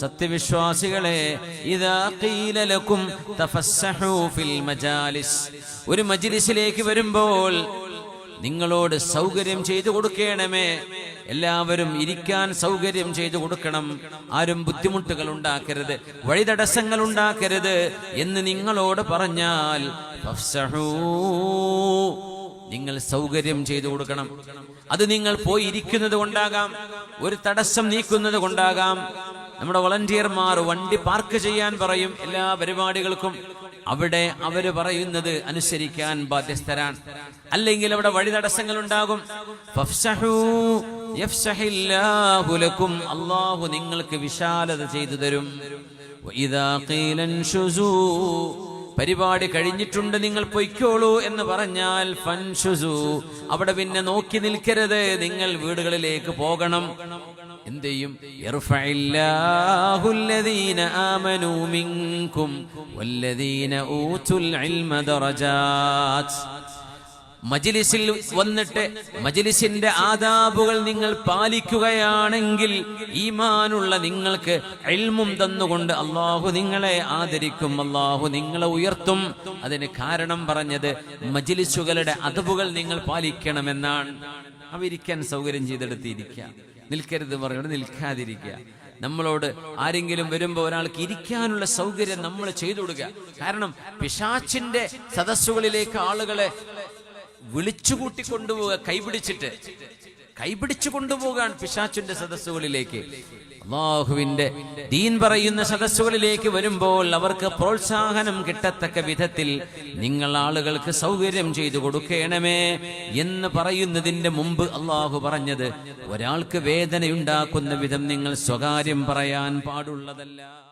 സത്യവിശ്വാസികളെ ഇതാ ഖീല ലക്കും തഫസ്സഹൂ ഫിൽ മജാലിസ്. ഒരു മജിലിസിലേക്ക് വരുമ്പോൾ നിങ്ങളോട് സൗകര്യം ചെയ്തു കൊടുക്കണമേ. എല്ലാവരും ഇരിക്കാൻ സൗകര്യം ചെയ്തു കൊടുക്കണം. ആരും ബുദ്ധിമുട്ടുകൾ ഉണ്ടാക്കരുത് വഴിതടസ്സങ്ങൾ ഉണ്ടാക്കരുത് എന്ന് നിങ്ങളോട് പറഞ്ഞാൽ. നിങ്ങൾ സൗകര്യം ചെയ്തു കൊടുക്കണം. അത് നിങ്ങൾ പോയി ഇരിക്കുന്നത് കൊണ്ടാകാം. ഒരു തടസ്സം നീക്കുന്നത് കൊണ്ടാകാം. നമ്മുടെ വളണ്ടിയർമാർ വണ്ടി പാർക്ക് ചെയ്യാൻ പറയും എല്ലാ പരിപാടികൾക്കും. അവിടെ അവർ പറയുന്നത് അനുസരിക്കാൻ ബാധ്യസ്ഥരാണ്. അല്ലെങ്കിൽ അവിടെ വഴി തടസ്സങ്ങൾ ഉണ്ടാകും. അള്ളാഹു നിങ്ങൾക്ക് വിശാലത ചെയ്തു തരും. പരിപാടി കഴിഞ്ഞിട്ടുണ്ട് നിങ്ങൾ പൊയ്ക്കോളൂ എന്ന് പറഞ്ഞാൽ ഫൻഷുസു. അവിടെ പിന്നെ നോക്കി നിൽക്കരുത് നിങ്ങൾ വീടുകളിലേക്ക് പോകണം. എന്ത് ചെയ്യും? ആമനൂ മിങ്കും വല്ലദീന ഊതുൽ ഇൽമ മജിലിസിൽ വന്നിട്ട് മജിലിസിന്റെ ആദാബുകൾ നിങ്ങൾ പാലിക്കുകയാണെങ്കിൽ ഈമാനുള്ള നിങ്ങൾക്ക് എൽമും തന്നുകൊണ്ട് അള്ളാഹു നിങ്ങളെ ആദരിക്കും അള്ളാഹു നിങ്ങളെ ഉയർത്തും. അതിന് കാരണം പറഞ്ഞത് മജിലിസുകളുടെ അതബുകൾ നിങ്ങൾ പാലിക്കണമെന്നാണ്. അവരിക്കാൻ സൗകര്യം ചെയ്തെടുത്തിരിക്കുക. നിൽക്കരുത് പറയുന്നത് നിൽക്കാതിരിക്കുക. നമ്മളോട് ആരെങ്കിലും വരുമ്പോൾ ഒരാൾക്ക് ഇരിക്കാനുള്ള സൗകര്യം നമ്മൾ ചെയ്തു കൊടുക്കുക കാരണം പിശാച്ചിന്റെ സദസ്സുകളിലേക്ക് ആളുകളെ വിളിച്ചുകൂട്ടി കൊണ്ടുപോവുക കൈപിടിച്ചിട്ട്. കൈപിടിച്ചു കൊണ്ടുപോകാൻ പിശാച്ചിന്റെ സദസ്സുകളിലേക്ക്. അള്ളാഹുവിന്റെ ദീൻ പറയുന്ന സദസ്സുകളിലേക്ക് വരുമ്പോൾ അവർക്ക് പ്രോത്സാഹനം കിട്ടത്തക്ക വിധത്തിൽ നിങ്ങൾ ആളുകൾക്ക് സൗകര്യം ചെയ്തു കൊടുക്കണമേ എന്ന് പറയുന്നതിന്റെ മുമ്പ് അള്ളാഹു പറഞ്ഞത് ഒരാൾക്ക് വേദനയുണ്ടാക്കുന്ന വിധം നിങ്ങൾ സ്വകാര്യം പറയാൻ പാടുള്ളതല്ല.